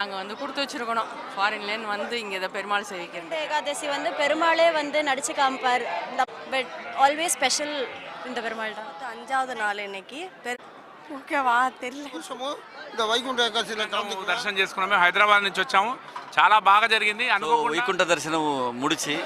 நாங்கள் வந்து கொடுத்து வச்சிருக்கணும் ஃபாரின்லேருந்து வந்து இங்கே இதை பெருமாள் சேவிக்கிறது இந்த ஏகாதசி வந்து பெருமாளே வந்து நடிச்சு காமிப்பார் பட் ஆல்வேஸ் ஸ்பெஷல் இந்த பெருமாள் தான் அஞ்சாவது நாள் இன்னைக்கு பெரு ఓకేవా తెల్ల కోసము இந்த వైకుంఠ ఏకాదశిలో కలుపుకు దర్శనం చేసుకున్నాము హైదరాబాద్ నుంచి వచ్చాము చాలా బాగా జరిగింది సో అనుకోకుండా వైకుంఠ దర్శనం ముడిచి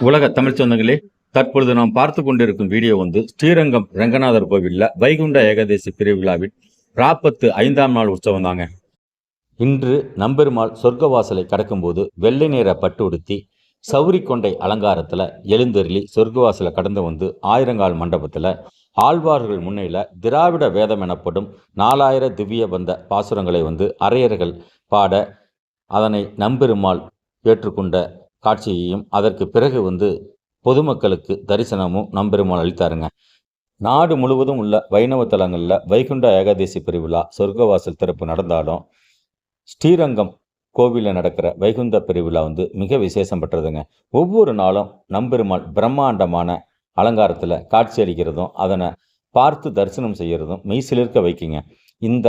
உலக தமிழ் சொந்தங்களே தற்பொழுது நாம் பார்த்து கொண்டிருக்கும் வீடியோ வந்து ஸ்ரீரங்கம் ரங்கநாதர் கோவிலில் வைகுண்ட ஏகாதசி திருவிழாவின் ராப்பத்து ஐந்தாம் நாள் உற்சவம் தாங்க. இன்று நம்பெருமாள் சொர்க்கவாசலை கடக்கும்போது வெள்ளை நிற பட்டு உடுத்தி சௌரி கொண்டை அலங்காரத்தில் எழுந்தருளி சொர்க்கவாசலை கடந்து வந்து ஆயிரங்கால் மண்டபத்தில் ஆழ்வார்கள் முன்னையில் திராவிட வேதம் எனப்படும் நாலாயிர திவ்ய பந்த பாசுரங்களை வந்து அரையர்கள் பாட அதனை நம்பெருமாள் ஏற்றுக்கொண்ட காட்சியையும் அதற்கு பிறகு வந்து பொதுமக்களுக்கு தரிசனமும் நம்பெருமாள் அளித்தாருங்க. நாடு முழுவதும் உள்ள வைணவ தலங்களில் வைகுண்ட ஏகாதசி பெருவிழா சொர்க்கவாசல் திறப்பு நடந்தாலும் ஸ்ரீரங்கம் கோவிலில் நடக்கிற வைகுந்த பெருவிழா வந்து மிக விசேஷம் பெற்றதுங்க. ஒவ்வொரு நாளும் நம்பெருமாள் பிரம்மாண்டமான அலங்காரத்தில் காட்சி அளிக்கிறதும் அதனை பார்த்து தரிசனம் செய்கிறதும் மெய்சிலிர்க்க வைக்குங்க. இந்த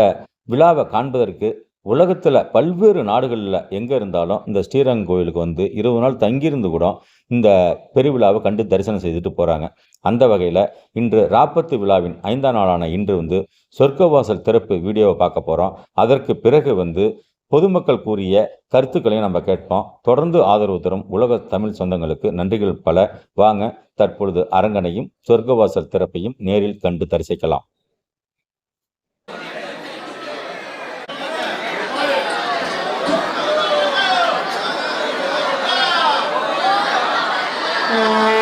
விழாவை காண்பதற்கு உலகத்தில் பல்வேறு நாடுகளில் எங்கே இருந்தாலும் இந்த ஸ்ரீரங்கம் கோயிலுக்கு வந்து இருபது நாள் தங்கியிருந்து கூட இந்த பெருவிழாவை கண்டு தரிசனம் செய்துட்டு போகிறாங்க அந்த வகையில் இன்று ராப்பத்து விழாவின் ஐந்தாம் நாளான இன்று வந்து சொர்க்கவாசல் திறப்பு வீடியோவை பார்க்க போகிறோம் அதற்கு பிறகு வந்து பொதுமக்கள் கூறிய கருத்துக்களையும் நம்ம கேட்போம். தொடர்ந்து ஆதரவு தரும் உலக தமிழ் சொந்தங்களுக்கு நன்றிகள் பல. வாங்க தற்பொழுது அரங்கனையும் சொர்க்கவாசல் திறப்பையும் நேரில் கண்டு தரிசிக்கலாம். இன்னைக்கு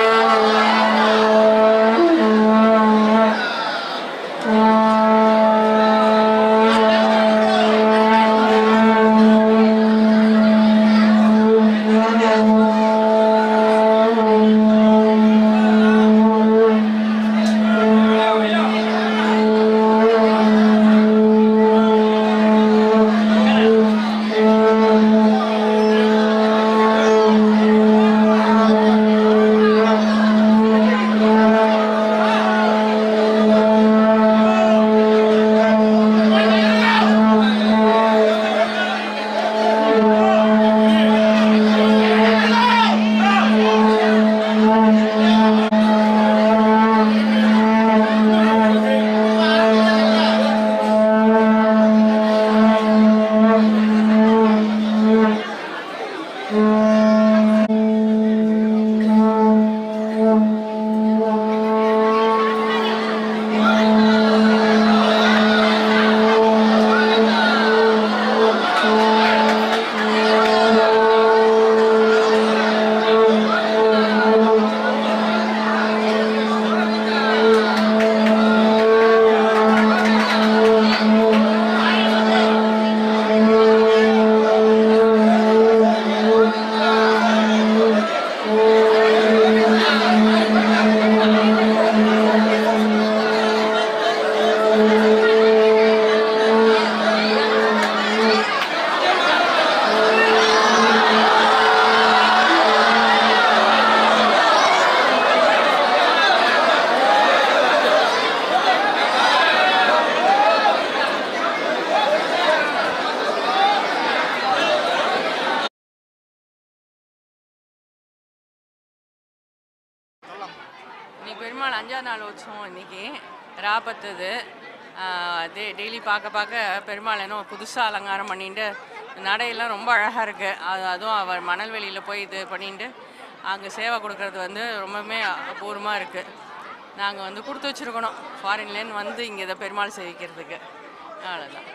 உற்சவம் இன்னைக்கு ராபத்துது. டே டெய்லி பார்க்க பார்க்க பெருமாள் என்ன புதுசாக அலங்காரம் பண்ணிட்டு நடையெல்லாம் ரொம்ப அழகாக இருக்குது அது அதுவும் அவர் மணல் வெளியில் போய் இது பண்ணிட்டு அங்கே சேவை கொடுக்கறது வந்து ரொம்பவுமே அபூர்வமாக இருக்குது நாங்கள் வந்து கொடுத்து வச்சுருக்கணும். ஃபாரின்லேருந்து வந்து இங்கே இதை பெருமாள் சேவிக்கிறதுக்கு. அவ்வளோதான்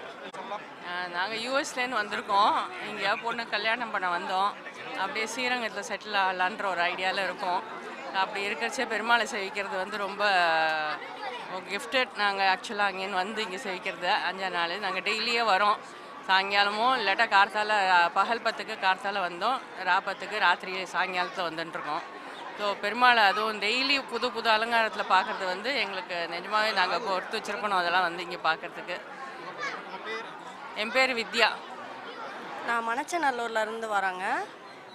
நாங்கள் யூஎஸ்லேருந்து வந்திருக்கோம். இங்கே பொண்ணு கல்யாணம் பண்ண வந்தோம். அப்படியே ஸ்ரீரங்கத்தில் செட்டில் ஆகலான்ற ஒரு ஐடியாவில் இருக்கோம். அப்படி இருக்கிறச்சே பெருமாளை சேவிக்கிறது வந்து ரொம்ப கிஃப்டட் நாங்கள் ஆக்சுவலாக அங்கேருந்து வந்து இங்கே சேவிக்கிறது அஞ்சா நாள். நாங்கள் டெய்லியே வரோம். சாயங்காலமும் இல்லாட்டா கார்த்தால பகல் பத்துக்கு கார்த்தால வந்தோம். ராப்பத்துக்கு ராத்திரி சாயங்காலத்தில் வந்துட்டுருக்கோம். ஸோ பெருமாளை அதுவும் டெய்லி புது புது அலங்காரத்தில் பார்க்குறது வந்து எங்களுக்கு நிஜமாகவே நாங்கள் பொறுத்து வச்சுருக்கணும். அதெல்லாம் வந்து இங்கே பார்க்குறதுக்கு என் பேர் வித்யா. நான் மணச்சநல்லூர்ல இருந்து வராங்க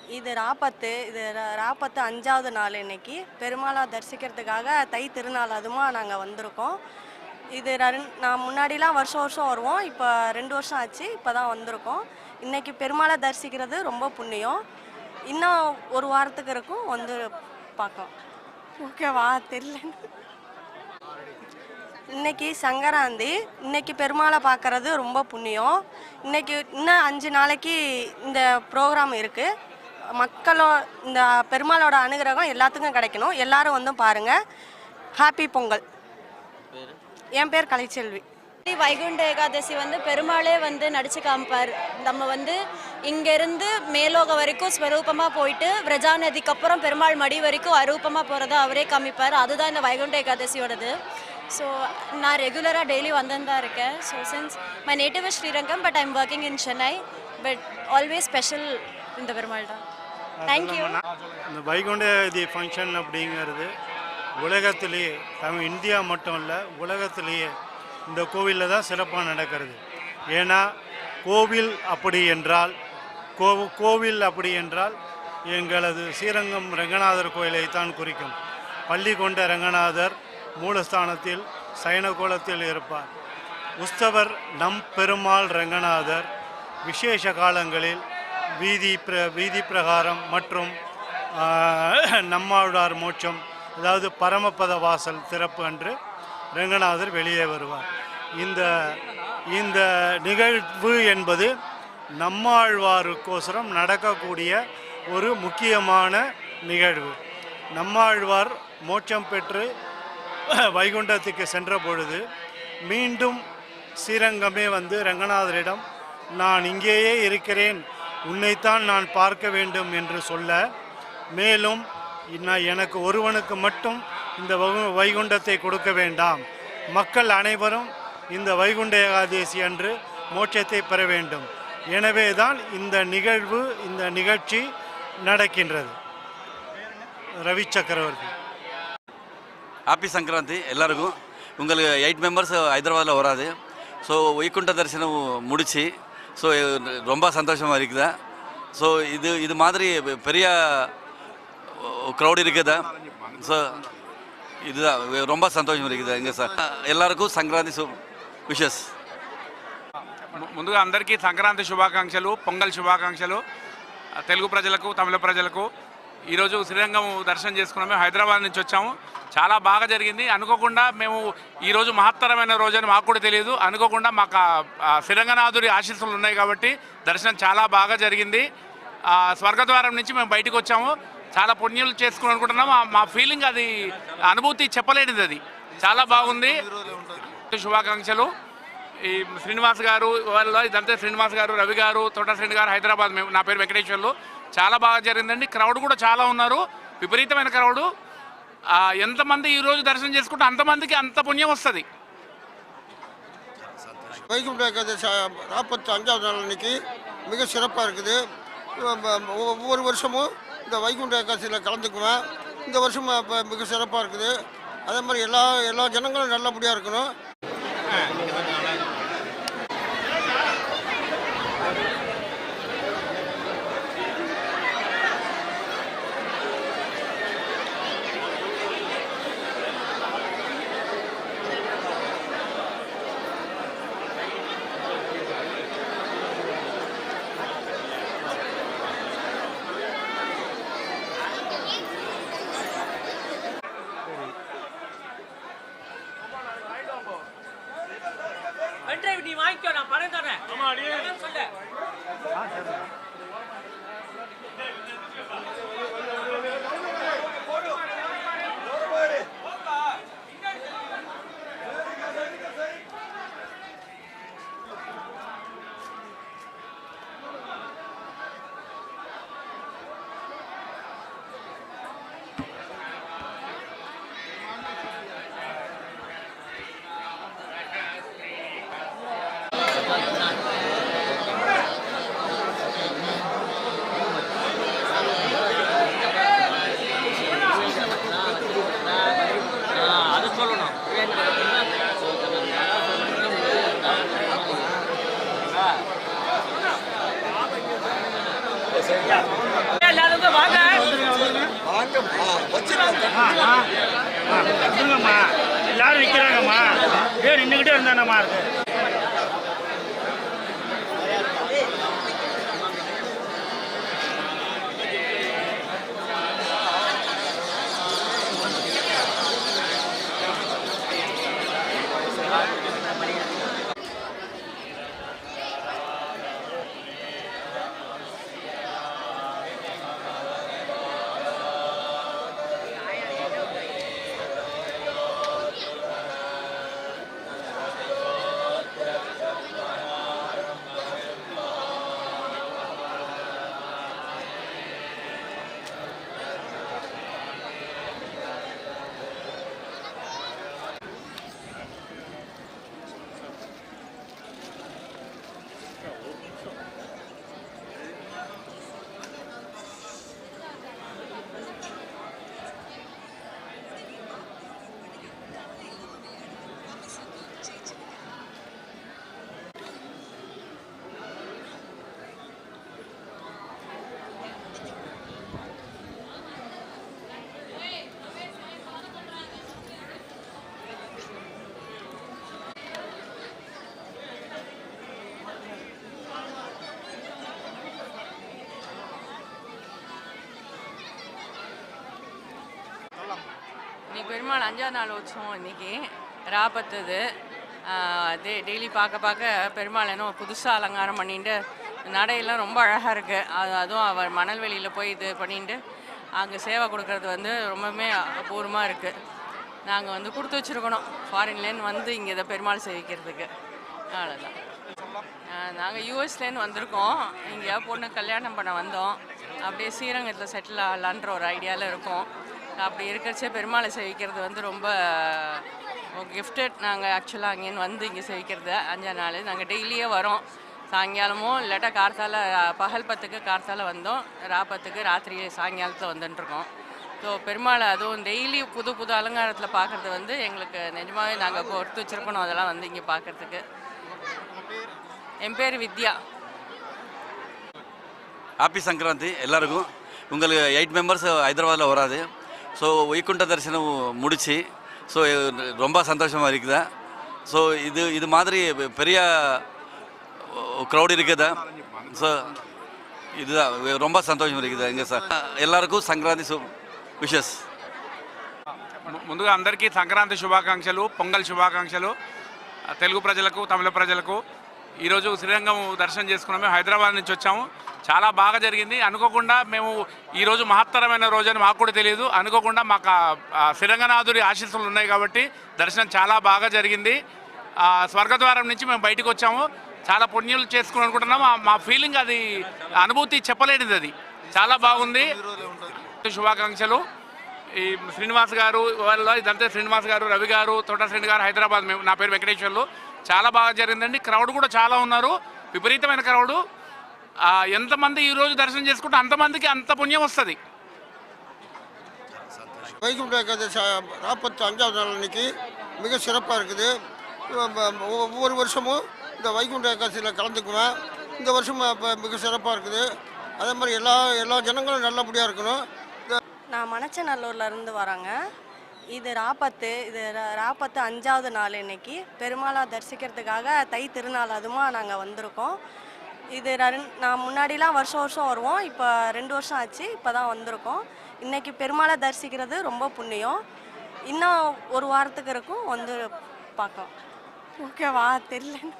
இது ராப்பத்து இது ராபத்து ராப்பத்து அஞ்சாவது நாள் இன்னைக்கு. பெருமாளை தரிசிக்கிறதுக்காக தை திருநாள் அதுமா நாங்கள் வந்திருக்கோம். இது ரெண்- நான் முன்னாடிலாம் வருஷம் வருஷம் வருவோம். இப்போ ரெண்டு வருஷம் ஆச்சு இப்போ தான் வந்திருக்கோம். இன்றைக்கி பெருமாளை தரிசிக்கிறது ரொம்ப புண்ணியம். இன்னும் ஒரு வாரத்துக்கு இருக்கும் வந்து பார்க்கலாம். ஓகேவா? தெரியல. இன்னைக்கு சங்கராந்தி இன்னைக்கு பெருமாளை பார்க்கறது ரொம்ப புண்ணியம். இன்னைக்கு இன்னும் அஞ்சு நாளைக்கு இந்த ப்ரோக்ராம் இருக்குது மக்களோ இந்த பெருமாளோட அனுகிரகம் எல்லாத்துக்கும் கிடைக்கணும். எல்லாரும் வந்து பாருங்க. ஹாப்பி பொங்கல். என் பேர் கலைச்செல்வி. வைகுண்ட ஏகாதசி வந்து பெருமாளே வந்து நடிச்சு காமிப்பார். நம்ம வந்து இங்கேருந்து மேலோகம் வரைக்கும் ஸ்வரூபமாக போயிட்டு விரஜா நதிக்கு அப்புறம் பெருமாள் மடி வரைக்கும் அரூபமாக போகிறத அவரே காமிப்பார். அதுதான் இந்த வைகுண்ட ஏகாதசியோடது. ஸோ நான் ரெகுலராக டெய்லி வந்துன்னு தான் இருக்கேன். So since my native is Srirangam but I'm working in Chennai but always special இந்த பெருமாள் தான் தேங்க்யூ இந்த வைகுண்ட இது ஃபங்க்ஷன் அப்படிங்கிறது உலகத்திலேயே தமிழ் இந்தியா மட்டும் இல்லை உலகத்திலேயே இந்த கோவிலில் தான் சிறப்பாக நடக்கிறது. ஏன்னா கோவில் அப்படி என்றால் கோ கோவில் அப்படி என்றால் எங்களது ஸ்ரீரங்கம் ரங்கநாதர் கோயிலை தான் குறிக்கும். பள்ளி கொண்ட ரங்கநாதர் மூலஸ்தானத்தில் சயன கோலத்தில் இருப்பார். உஸ்தவர் நம் பெருமாள் ரங்கநாதர் விசேஷ காலங்களில் வீதி பிர வீதி பிரகாரம் மற்றும் நம்மாழ்வார் மோட்சம் அதாவது பரமபத வாசல் திறப்பு அன்று ரங்கநாதர் வெளியே வருவார். இந்த இந்த நிகழ்வு என்பது நம்மாழ்வாருக்கோசரம் நடக்கக்கூடிய ஒரு முக்கியமான நிகழ்வு. நம்மாழ்வார் மோட்சம் பெற்று வைகுண்டத்துக்கு சென்ற பொழுது மீண்டும் ஸ்ரீரங்கமே வந்து ரங்கநாதரிடம் நான் இங்கேயே இருக்கிறேன் உன்னைத்தான் நான் பார்க்க வேண்டும் என்று சொல்ல மேலும் நான் எனக்கு ஒருவனுக்கு மட்டும் இந்த வகு- வைகுண்டத்தை கொடுக்க வேண்டாம். மக்கள் அனைவரும் இந்த வைகுண்ட ஏகாதேசி அன்று மோட்சத்தை பெற வேண்டும். எனவே தான் இந்த நிகழ்வு இந்த நிகழ்ச்சி நடக்கின்றது. ரவி சக்கரவர்த்தி ஹாப்பி சங்கராந்தி எல்லாருக்கும். உங்களுக்கு எயிட் மெம்பர்ஸ் ஹைதராபாத்தில் வராது. ஸோ வைகுண்ட தரிசனம் முடித்து ஸோ ரொம்ப சந்தோஷமாக இருக்குதா ஸோ இது இது மாதிரி பெரிய க்ரௌட் இருக்குதா ஸோ இதுதான் ரொம்ப சந்தோஷம் இருக்குது எங்கள் சார் எல்லாருக்கும் సంక్రాంతి విషెస్ ము- ముందుగా అందరికీ సంక్రాంతి శుభాకాంక్షలు పొంగల్ శుభాకాంక్షలు ఆ, తెలుగు ప్రజలకు తమిళ ప్రజలకు ఈరోజు శ్రీరంగం దర్శనం చేసుకున్నాము మేము హైదరాబాద్ నుంచి వచ్చాము చాలా బాగా జరిగింది. అనుకోకుండా మేము ఈరోజు మహత్తరమైన రోజు అని మాకు కూడా తెలియదు. అనుకోకుండా మాకు ఆ- శ్రీరంగనాథుడి ఆశీస్సులు ఉన్నాయి కాబట్టి దర్శనం చాలా బాగా జరిగింది. స్వర్గద్వారం నుంచి మేము బయటకు వచ్చాము. చాలా పుణ్యులు చేసుకుని అనుకుంటున్నాము. మా ఫీలింగ్ అది అనుభూతి చెప్పలేనిది అది. చాలా బాగుంది. శుభాకాంక్షలు. ఈ శ్రీనివాస్ గారు వాళ్ళ ఇదంతా శ్రీనివాస్ గారు రవి గారు తోట శ్రీని గారు హైదరాబాద్ మేము నా పేరు వెంకటేశ్వర్లు. చాలా బాగా జరిగిందండి. క్రౌడ్ కూడా చాలా ఉన్నారు. విపరీతమైన క్రౌడు. ఎంతమంది ఈ రోజు దర్శనం చేసుకుంటే అంతమందికి అంత పుణ్యం వస్తుంది வைகுண்ட ஏகாதசி நாற்பத்தி அஞ்சாவது நாள் அன்னைக்கு மிக சிறப்பாக இருக்குது ஒ- ஒவ்வொரு வருஷமும் இந்த வைகுண்ட ஏகாதசியில் கலந்துக்குவேன் இந்த வருஷம் இப்போ மிக சிறப்பாக இருக்குது அதே மாதிரி எல்லா எல்லா ஜனங்களும் நல்லபடியாக இருக்கணும் பெருமாள் அஞ்சாவது நாள் உற்சவம் இன்னைக்கு. ராபத்துது. டே டெய்லி பார்க்க பார்க்க பெருமாள் என்ன புதுசாக அலங்காரம் பண்ணிட்டு நடையெல்லாம் ரொம்ப அழகாக இருக்குது அது அதுவும் அவர் மணல்வெளியில் போய் இது பண்ணிட்டு அங்கே சேவை கொடுக்கறது வந்து ரொம்பவுமே அபூர்வமாக இருக்குது நாங்கள் வந்து கொடுத்து வச்சுருக்கணும். ஃபாரின்லேருந்து வந்து இங்கே இதை பெருமாள் சேவிக்கிறதுக்கு. அவ்வளோதான் நாங்கள் யூஎஸ்லேருந்து வந்திருக்கோம். இங்கே பொண்ணு கல்யாணம் பண்ண வந்தோம். அப்படியே ஸ்ரீரங்கத்தில் செட்டில் ஆகலான்ற ஒரு ஐடியாவில் இருக்கோம். அப்படி இருக்கிறச்சே பெருமாளை சேவிக்கிறது வந்து ரொம்ப கிஃப்டட் நாங்கள் ஆக்சுவலாக அங்கேருந்து வந்து இங்கே சேவிக்கிறது. அஞ்சா நாள். நாங்கள் டெய்லியே வரோம். சாயங்காலமும் இல்லாட்டா கார்த்தால பகல் பத்துக்கு கார்த்தால வந்தோம். ராப்பத்துக்கு ராத்திரி சாயங்காலத்தில் வந்துட்டுருக்கோம் ஸோ பெருமாளை அதுவும் டெய்லி புது புது அலங்காரத்தில் பார்க்குறது வந்து எங்களுக்கு நிஜமாகவே நாங்கள் கொடுத்து வச்சுருக்கணும். அதெல்லாம் வந்து இங்கே பார்க்குறதுக்கு என் பேர் வித்யா. ஹாப்பி சங்கராந்தி. எல்லாருக்கும். உங்களுக்கு எயிட் மெம்பர்ஸ் ஹைதராபாத்தில் வராது. ஸோ வைகுண்ட தரிசனம் முடிச்சு ஸோ ரொம்ப சந்தோஷமாக இருக்குதா ஸோ இது இது மாதிரி பெரிய க்ரௌட் இருக்குதா ஸோ இதுதான் ரொம்ப சந்தோஷம் இருக்குது இங்கே சார் எல்லாருக்கும் సంక్రాంతి విషెస్ ము- ముందుగా అందరికీ సంక్రాంతి శుభాకాంక్షలు పొంగల్ శుభాకాంక్షలు ఆ, తెలుగు ప్రజలకు తమిళ ప్రజలకు ఈరోజు శ్రీరంగం దర్శనం చేసుకున్నాము. మేము హైదరాబాద్ నుంచి వచ్చాము. చాలా బాగా జరిగింది. అనుకోకుండా మేము ఈరోజు మహత్తరమైన రోజు అని మాకు కూడా తెలియదు. అనుకోకుండా మాకు శ్రీరంగనాథుడి ఆశీస్సులు ఉన్నాయి కాబట్టి దర్శనం చాలా బాగా జరిగింది. స్వర్గద్వారం నుంచి మేము బయటకు వచ్చాము. చాలా పుణ్యులు చేసుకుని అనుకుంటున్నాము. మా ఫీలింగ్ అది అనుభూతి చెప్పలేనిది అది. చాలా బాగుంది. శుభాకాంక్షలు. ఈ శ్రీనివాస్ గారు వాళ్ళ ఇదంతా శ్రీనివాస్ గారు రవి గారు తోట శ్రీని గారు హైదరాబాద్. మేము నా పేరు వెంకటేశ్వర్లు. చాలా బాగా జరిగిందండి క్రౌడ్ కూడా చాలా ఉన్నారు విపరీతమైన క్రౌడు ఆ, ఎంతమంది ఈ రోజు దర్శనం చేసుకుంటే అంతమందికి అంత పుణ్యం వస్తుంది வைகுண்ட ஏகாதசி நாற்பத்தி அஞ்சாவது நாள் அன்னைக்கு மிக சிறப்பாக இருக்குது ஒ- ஒவ்வொரு வருஷமும் இந்த வைகுண்ட ஏகாதசியில் கலந்துக்குவேன் இந்த வருஷம் இப்போ மிக சிறப்பாக இருக்குது அதே மாதிரி எல்லா எல்லா ஜனங்களும் நல்லபடியாக இருக்கணும் இந்த நான் மணச்சநல்லூர்ல இருந்து வரேங்க இது ராப்பத்து இது ராபத்து ராப்பத்து அஞ்சாவது நாள் இன்னைக்கு. பெருமாளை தரிசிக்கிறதுக்காக தை திருநாள் அதுமா நாங்கள் வந்திருக்கோம். இது ரெண்- நான் முன்னாடிலாம் வருஷம் வருஷம் வருவோம். இப்போ ரெண்டு வருஷம் ஆச்சு இப்போ தான் வந்திருக்கோம். இன்றைக்கி பெருமாளை தரிசிக்கிறது ரொம்ப புண்ணியம். இன்னும் ஒரு வாரத்துக்கு இருக்கும் வந்து பார்க்கலாம். ஓகேவா? தெரியல.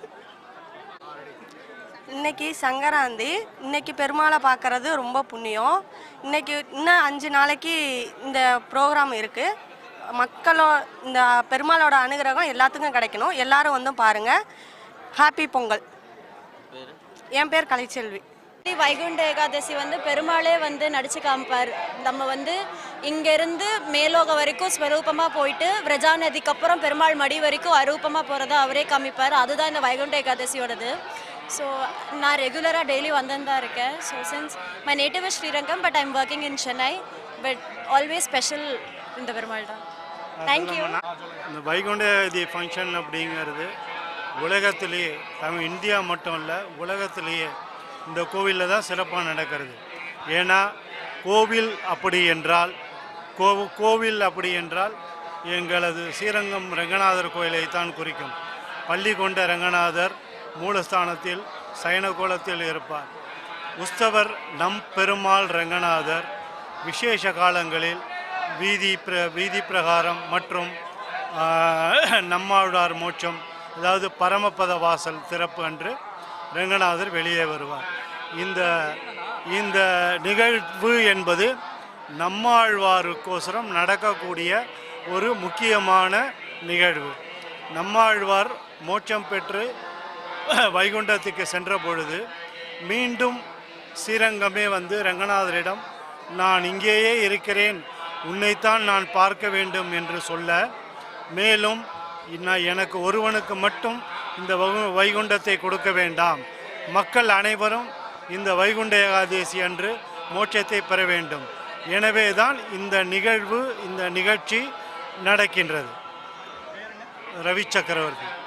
இன்னைக்கு சங்கராந்தி இன்னைக்கு பெருமாளை பார்க்கறது ரொம்ப புண்ணியம். இன்னைக்கு இன்னும் அஞ்சு நாளைக்கு இந்த ப்ரோக்ராம் இருக்குது மக்களோ இந்த பெருமாளோட அனுகிரகம் எல்லாத்துக்கும் கிடைக்கணும். எல்லாரும் வந்து பாருங்க. ஹாப்பி பொங்கல். என் பேர் கலைச்செல்வி. வைகுண்ட ஏகாதசி வந்து பெருமாளே வந்து நடிச்சு காமிப்பார். நம்ம வந்து இங்கேருந்து மேலோக வரைக்கும் ஸ்வரூபமாக போயிட்டு விரஜா நதிக்கு அப்புறம் பெருமாள் மடி வரைக்கும் அரூபமாக போகிறத அவரே காமிப்பார். அதுதான் இந்த வைகுண்ட ஏகாதசியோடது. ஸோ நான் ரெகுலராக டெய்லி வந்துன்னு தான் இருக்கேன். So since my native Srirangam but I'm working in Chennai but always special இந்த பெருமாள் தான். தேங்க்யூ இந்த வைகுண்ட இது ஃபங்க்ஷன் அப்படிங்கிறது உலகத்திலேயே தமிழ் இந்தியா மட்டும் இல்லை உலகத்திலேயே இந்த கோவிலில் தான் சிறப்பாக நடக்கிறது. ஏன்னா கோவில் அப்படி என்றால் கோ கோவில் அப்படி என்றால் எங்களது ஸ்ரீரங்கம் ரங்கநாதர் கோயிலை தான் குறிக்கும். பள்ளி கொண்ட ரங்கநாதர் மூலஸ்தானத்தில் சயன கோலத்தில் இருப்பார். உஸ்தவர் நம் பெருமாள் ரங்கநாதர் விசேஷ காலங்களில் வீதி பிர வீதி பிரகாரம் மற்றும் நம்மாழ்வார் மோட்சம் அதாவது பரமபத வாசல் திறப்பு அன்று ரங்கநாதர் வெளியே வருவார். இந்த இந்த நிகழ்வு என்பது நம்மாழ்வாருக்கோசரம் நடக்கக்கூடிய ஒரு முக்கியமான நிகழ்வு. நம்மாழ்வார் மோட்சம் பெற்று வைகுண்டத்துக்கு சென்ற பொழுது மீண்டும் ஸ்ரீரங்கமே வந்து ரங்கநாதரிடம் நான் இங்கேயே இருக்கிறேன் உன்னைத்தான் நான் பார்க்க வேண்டும் என்று சொல்ல மேலும் நான் எனக்கு ஒருவனுக்கு மட்டும் இந்த வகு- வைகுண்டத்தை கொடுக்க வேண்டாம். மக்கள் அனைவரும் இந்த வைகுண்ட ஏகாதேசி அன்று மோட்சத்தை பெற வேண்டும். எனவே தான் இந்த நிகழ்வு இந்த நிகழ்ச்சி நடக்கின்றது. ரவி சக்கரவர்த்தி